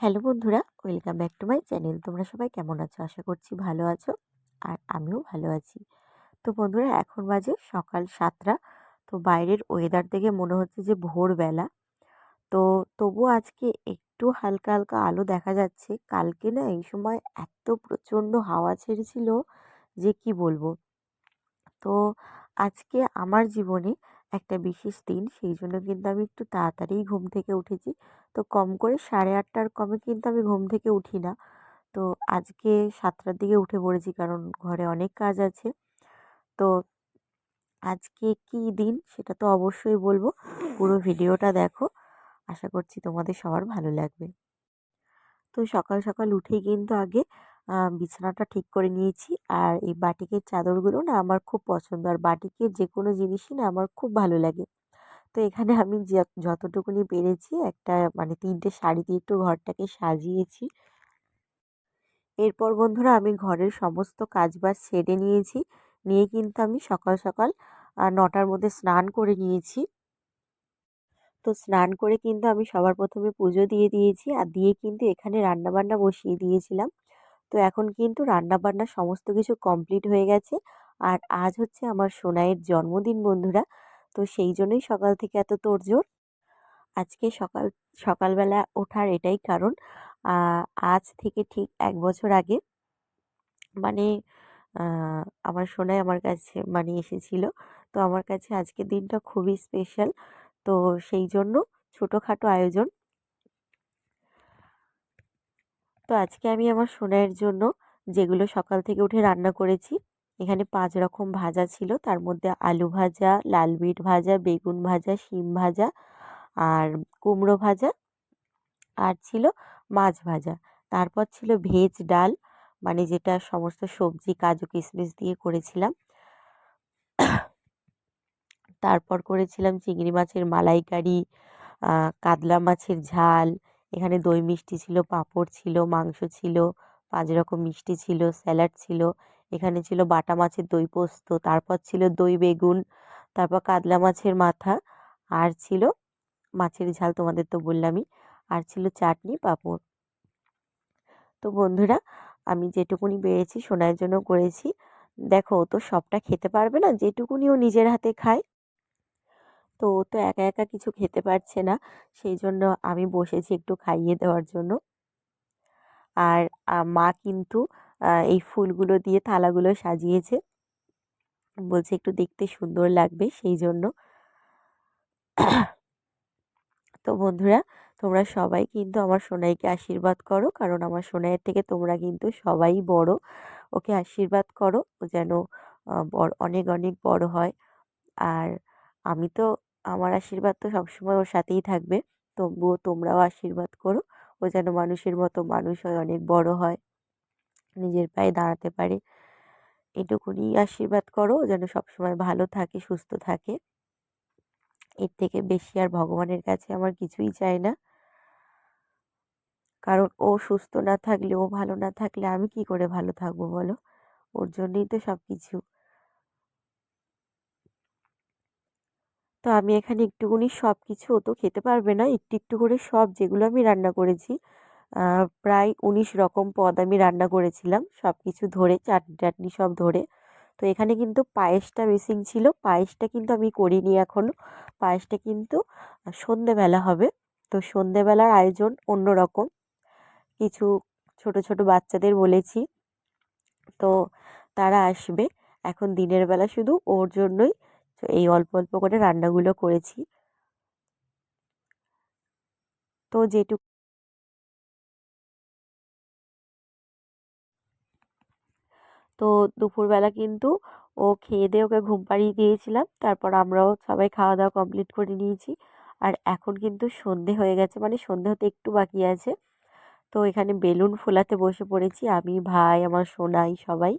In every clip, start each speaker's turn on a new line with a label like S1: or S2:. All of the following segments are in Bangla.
S1: হ্যালো বন্ধুরা, welcome back to my channel. তোমরা সবাই কেমন আছো? আশা করছি ভালো আছো আর আমিও ভালো আছি। তো বন্ধুরা, এখন বাজে সকাল সাতটা। তো বাইরের ওয়েদার দেখে মনে হচ্ছে যে ভোরবেলা। তো তবুও আজকে একটু হালকা হালকা আলো দেখা যাচ্ছে। কালকে না এই সময় এত প্রচণ্ড হাওয়া ছেড়েছিল যে কি বলব? তো আজকে আমার জীবনে একটা বিশেষ দিন, সেই জন্য কিন্তু আমি একটু তাড়াতাড়িই ঘুম থেকে উঠেছি। তো কম করে সাড়ে আটটার কমে কিন্তু আমি ঘুম থেকে উঠি না। তো আজকে সাতটার দিকে উঠে পড়েছি কারণ ঘরে অনেক কাজ আছে। তো আজকে কী দিন সেটা তো অবশ্যই বলব। পুরো ভিডিওটা দেখো। আশা করছি তোমাদের সবার ভালো লাগবে। তো সকাল সকাল উঠেই কিন্তু আগে বিছানাটা ঠিক করে নিয়েছি। আর এই বাটিকের চাদরগুলো না আমার খুব পছন্দ। আর বাটিকের যে কোনো জিনিসই না আমার খুব ভালো লাগে। তো এখানে আমি যতটুকুনি পেরেছি একটা মানে তিনটে শাড়ি দিয়ে একটু ঘরটাকে সাজিয়েছি। এরপর বন্ধুরা আমি ঘরের সমস্ত কাজবাজ সেরে নিয়েছি। নিয়ে কিন্তু আমি সকাল সকাল নটার মধ্যে স্নান করে নিয়েছি। তো স্নান করে কিন্তু আমি সবার প্রথমে পুজো দিয়ে দিয়েছি। আর দিয়ে কিন্তু এখানে রান্নাবান্না বসিয়ে দিয়েছিলাম। তো এখন কিন্তু রান্নাবান্না সমস্ত কিছু কমপ্লিট হয়ে গেছে। আর আজ হচ্ছে আমার সোনাইয়ের জন্মদিন বন্ধুরা, তো সেই জন্যই সকাল থেকে এত তোড়জোড়। আজকে সকাল, সকালবেলা ওঠার এটাই কারণ। আজ থেকে ঠিক এক বছর আগে মানে আমার সোনাই আমার কাছে মানে এসেছিল। তো আমার কাছে আজকের দিনটা খুবই স্পেশাল তো সেই জন্য ছোটোখাটো আয়োজন তো আজকে আমি আমার সোনাইয়ের জন্য যেগুলো সকাল থেকে উঠে রান্না করেছি, এখানে পাঁচ রকম ভাজা ছিল। তার মধ্যে আলু ভাজা, লাল বিট ভাজা, বেগুন ভাজা, শিম ভাজা আর কুমড়ো ভাজা আর ছিল মাছ ভাজা। তারপর ছিল ভেজ ডাল মানে যেটা সমস্ত সবজি, কাজু কিশমিশ দিয়ে করেছিলাম। তারপর করেছিলাম চিংড়ি মাছের মালাইকারি কাতলা মাছের ঝাল এখানে দই মিষ্টি ছিল, পাঁপড় ছিল, মাংস ছিল, পাঁচ রকম মিষ্টি ছিল, স্যালাড ছিল। এখানে ছিল বাটা মাছের দই পোস্ত, তারপর ছিল দই বেগুন, তারপর কাতলা মাছের মাথা, আর ছিল মাছের ঝাল তোমাদের তো বললামই, আর ছিল চাটনি পাঁপড়। তো বন্ধুরা, আমি যেটুকুনি পেরেছি সোনার জন্য করেছি। দেখো তো সবটা খেতে পারবে না, যেটুকুনি ও নিজের হাতে খায় তো ও তো একা একা কিছু খেতে পারছে না। সেই জন্য আমি বসেছি একটু খাইয়ে দেওয়ার জন্য। আর মা কিন্তু এই ফুলগুলো দিয়ে থালাগুলো সাজিয়েছে। বলছে একটু দেখতে সুন্দর লাগবে সেই জন্য। তো বন্ধুরা, তোমরা সবাই কিন্তু আমার সোনাইকে আশীর্বাদ করো, কারণ আমার সোনাইয়ের থেকে তোমরা কিন্তু সবাই বড়। ওকে আশীর্বাদ করো, ও যেন বড়, অনেক অনেক বড় হয়। আর আমি তো আমার আশীর্বাদ তো সবসময় ওর সাথেই থাকবে। তবুও তোমরাও আশীর্বাদ করো। ও যেন মানুষের মতো মানুষ হয়, অনেক বড় হয়। নিজের পায়ে দাঁড়াতে পারে। এটুকুনি আশীর্বাদ করো যেন সবসময় ভালো থাকে, সুস্থ থাকে। এর থেকে বেশি আর ভগবানের কাছে আমার কিছুই চাই না। কারণ ও সুস্থ না থাকলে, ও ভালো না থাকলে আমি কি করে ভালো থাকব বলো? ওর জন্যই তো সব কিছু তো আমি এখানে একটুকুনি সব কিছু ও তো খেতে পারবে না। একটু একটু করে সব যেগুলো আমি রান্না করেছি প্রায় উনিশ রকম পদ আমি রান্না করেছিলাম সব কিছু ধরে, চাটনি টাটনি সব ধরে। তো এখানে কিন্তু পায়েসটা মিসিং ছিল, পায়েসটা কিন্তু আমি করিনি এখনও পায়েসটা কিন্তু সন্ধেবেলা হবে, তো সন্ধেবেলার আয়োজন অন্য রকম। কিছু ছোট ছোট বাচ্চাদের বলেছি, তো তারা আসবে। এখন দিনের বেলা শুধু ওর জন্যই এই অল্প অল্প করে রান্নাগুলো করেছি। তো যেটুকু তো দুপুরবেলা কিন্তু ও খেয়ে দিয়ে ওকে ঘুম পাড়িয়ে দিয়েছিলাম। তারপর আমরাও সবাই খাওয়া দাওয়া কমপ্লিট করে নিয়েছি। আর এখন কিন্তু সন্ধে হয়ে গেছে মানে সন্ধে হতে একটু বাকি আছে। তো এখানে বেলুন ফোলাতে বসে পড়েছি। আমি, ভাই, আমার সোনাই, সবাই।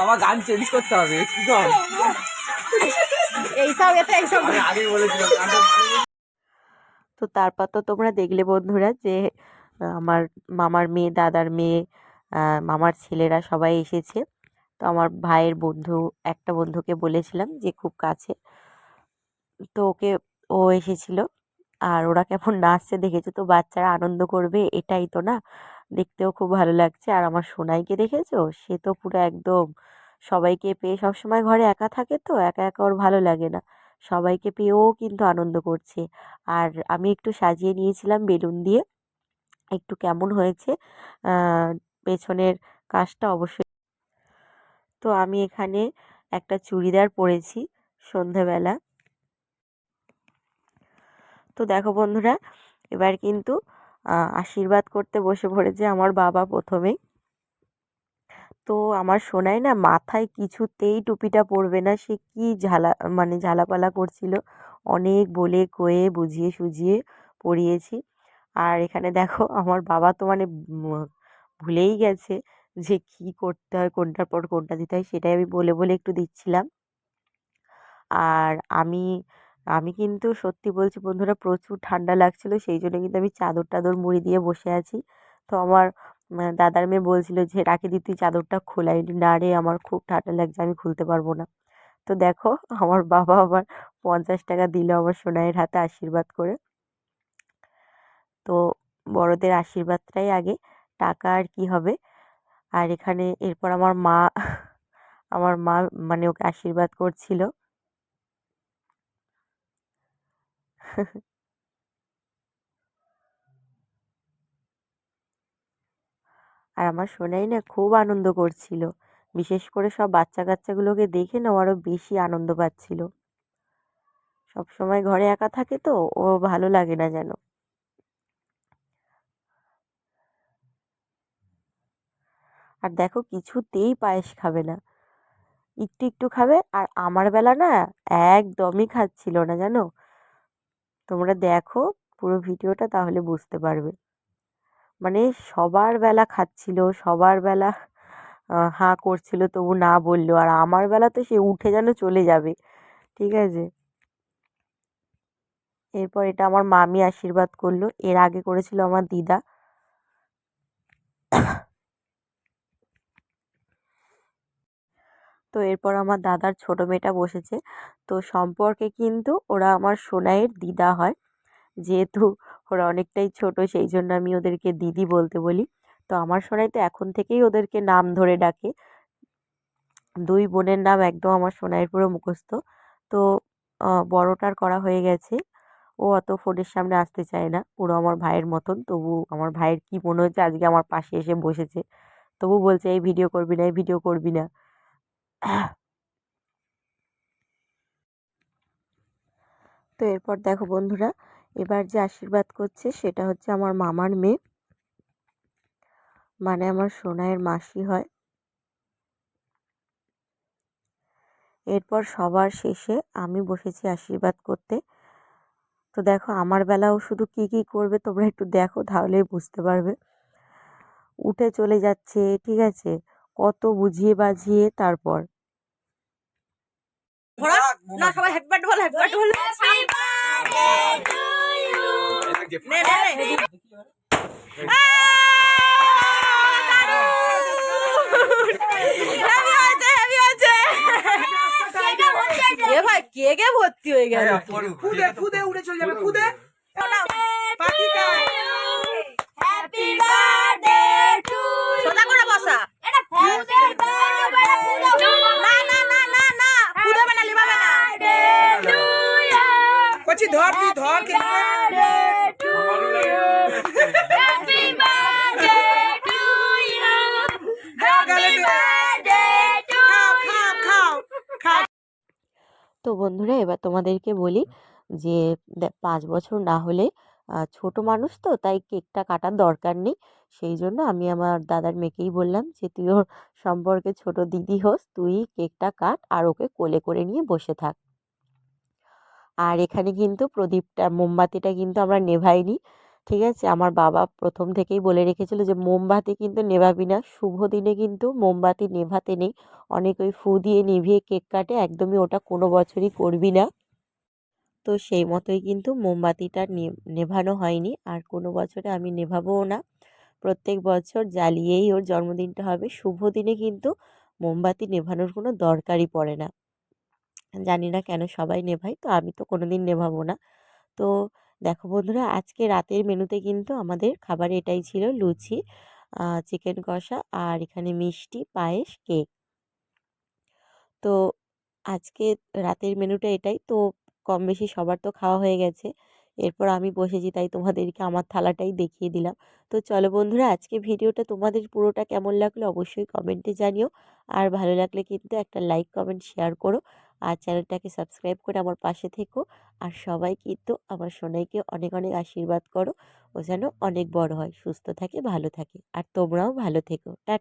S2: বাবা গান চেঞ্জ করতে হবে
S3: এইসব এইসব
S2: আগেই বলেছিলাম
S1: তো তারপর তো তোমরা দেখলে বন্ধুরা যে আমার মামার মেয়ে, দাদার মেয়ে মামার ছেলেরা সবাই এসেছে। তো আমার ভাইয়ের বন্ধু, একটা বন্ধুকে বলেছিলাম যে খুব কাছে। তো ওকে, ও এসেছিল। আর ওরা কেমন নাচছে দেখেছ? তো বাচ্চারা আনন্দ করবে, এটাই তো না? দেখতেও খুব ভালো লাগছে। আর আমার সোনাইকে দেখেছ? সে তো পুরো একদম সবাইকে পেয়ে সবসময় ঘরে একা থাকে তো, একা একা ওর ভালো লাগে না। সবাইকে পেয়েও কিন্তু আনন্দ করছে। আর আমি একটু সাজিয়ে নিয়েছিলাম বেলুন দিয়ে। একটু কেমন হয়েছে? পেছনের কাজটা অবশ্যই তো আমি এখানে একটা চুড়িদার পরেছি সন্ধেবেলা। তো দেখো বন্ধুরা, এবার কিন্তু আশীর্বাদ করতে বসে পড়েছে আমার বাবা প্রথমেই তো আমার সোনাই না মাথায় কিছুতেই টুপিটা পরবে না, সে কি ঝালা মানে ঝালাপালা করছিল, অনেক বলে কয়ে বুঝিয়ে সুঝিয়ে পরিয়েছি। আর এখানে দেখো আমার বাবা তো মানে ভুলেই গেছে যে কি করতে হয়, কোনটার পর কোনটা দিতে হয়, সেটাই আমি বলে বলে একটু দিচ্ছিলাম। আর আমি আমি কিন্তু সত্যি বলছি বন্ধুরা প্রচুর ঠান্ডা লাগছিল, সেই জন্য কিন্তু আমি চাদর টাদর মুড়ি দিয়ে বসে আছি। তো আমার দাদার মেয়ে বলছিল যে, রাখি দি, তুই চাদরটা খোলাইনি না রে, আমার খুব ঠান্ডা লাগছে, আমি খুলতে পারব না। তো দেখো, আমার বাবা আবার পঞ্চাশ টাকা দিল আমার সোনাইয়ের হাতে আশীর্বাদ করে। তো বড়দের আশীর্বাদটাই আগে। টাকা আর কি হবে। আর এখানে এরপর আমার মা আমার মা মানে ওকে আশীর্বাদ করছিল। আর আমার সোনাই না খুব আনন্দ করছিল। বিশেষ করে সব বাচ্চা কাচ্চাগুলোকে দেখে না আরও বেশি আনন্দ পাচ্ছিল। সব সময় ঘরে একা থাকে তো, ও ভালো লাগে না যেন। আর দেখো কিছুতেই পায়েস খাবে না। একটু একটু খাবে আর আমার বেলা না একদমই খাচ্ছিল না জানো? তোমরা দেখো পুরো ভিডিওটা তাহলে বুঝতে পারবে। মানে সবার বেলা খাচ্ছিল, সবার বেলা হাঁ করছিল তবু না বলল আর আমার বেলা তো সে উঠে যেন চলে যাবে, ঠিক আছে? এরপর এটা আমার মামি আশীর্বাদ করল। এর আগে করেছিল আমার দিদা। তো এরপর আমার দাদার ছোট মেয়েটা বসেছে। তো সম্পর্কে কিন্তু ওরা আমার সোনাইয়ের দিদা হয়। যেহেতু ওরা অনেকটাই ছোট, সেই জন্য আমি ওদেরকে দিদি বলতে বলি। তো আমার সোনাই তো এখন থেকেই ওদেরকে নাম ধরে ডাকে। দুই বোনের নাম একদম আমার সোনাইয়ের পুরো মুখস্থ। তো বড়টার করা হয়ে গেছে। ও অত ফোনের সামনে আসতে চায় না। পুরো আমার ভাইয়ের মতন। তবু আমার ভাইয়ের কি মনে হচ্ছে? আজকে আমার পাশে এসে বসেছে। তবু বলছে, এই ভিডিও করবি না, এই ভিডিও করবি না। তো এরপর দেখো বন্ধুরা, এবার যে আশীর্বাদ করছে সেটা হচ্ছে আমার মামার মেয়ে। মানে আমার সোনায়ের মাসি হয়। এরপর সবার শেষে আমি বসেছি আশীর্বাদ করতে। তো দেখো, আমার বেলাও শুধু কি কি করবে তোমরা একটু দেখো, তাহলেই বুঝতে পারবে। উঠে চলে যাচ্ছে, ঠিক আছে? কত বুঝিয়ে বাঝিয়ে তারপর।
S3: না সবাই হ্যাপি বার্থডে বল হ্যাপি বার্থডে ভাই ভর্তি হয়ে গেল?
S4: খুদে খুদে উড়ে চলে যাবে খুদে। পাখি খায়
S1: তোমাদেরকে বলি যে পাঁচ বছর না হলে ছোট মানুষ তো, তাই কেকটা কাটার দরকার নেই। সেই জন্য আমি আমার দাদার মেয়েকেই বললাম যে, তুই ওর সম্পর্কে ছোট দিদি হোস, তুই কেকটা কাট আর ওকে কোলে করে নিয়ে বসে থাক। আর এখানে কিন্তু প্রদীপটা, মোমবাতিটা কিন্তু আমরা নেভাইনি। ঠিক আছে? আমার বাবা প্রথম থেকেই বলে রেখেছিল যে, মোমবাতি কিন্তু নেভাবি না। শুভ দিনে কিন্তু মোমবাতি নেভাতে নেই। অনেক ওই ফু দিয়ে নিভিয়ে কেক কাটে, একদমই ওটা কোনো বছরই করবি না। তো সেই মতোই কিন্তু মোমবাতিটা নেভানো হয়নি। আর কোনো বছরে আমি নেভাবোও না। প্রত্যেক বছর জ্বালিয়েই ওর জন্মদিনটা হবে। শুভ দিনে কিন্তু মোমবাতি নেভানোর কোনো দরকারই পড়ে না। জানি না কেন সবাই নেভায়, তো আমি তো কোনো দিন নেভাবো না। তো দেখো বন্ধুরা, আজকে রাতের মেনুতে কিন্তু আমাদের খাবার এটাই ছিল লুচি চিকেন কষা আর এখানে মিষ্টি, পায়েস, কেক। তো আজকে রাতের মেনুটা এটাই। তো কম বেশি সবার তো খাওয়া হয়ে গেছে। এরপর আমি বসেছি, তাই তোমাদেরকে আমার থালাটাই দেখিয়ে দিলাম। তো চলো বন্ধুরা, আজকে ভিডিওটা তোমাদের পুরোটা কেমন লাগল অবশ্যই কমেন্টে জানিও। আর ভালো লাগলে কিন্তু একটা লাইক, কমেন্ট, শেয়ার করো। আর চ্যানেলটাকে সাবস্ক্রাইব করে আমার পাশে থেকো। আর সবাই কিন্তু আমার সোনাইকে অনেক অনেক আশীর্বাদ করো ও যেন অনেক বড় হয়। সুস্থ থাকে, ভালো থাকে। আর তোমরাও ভালো থেকো। টা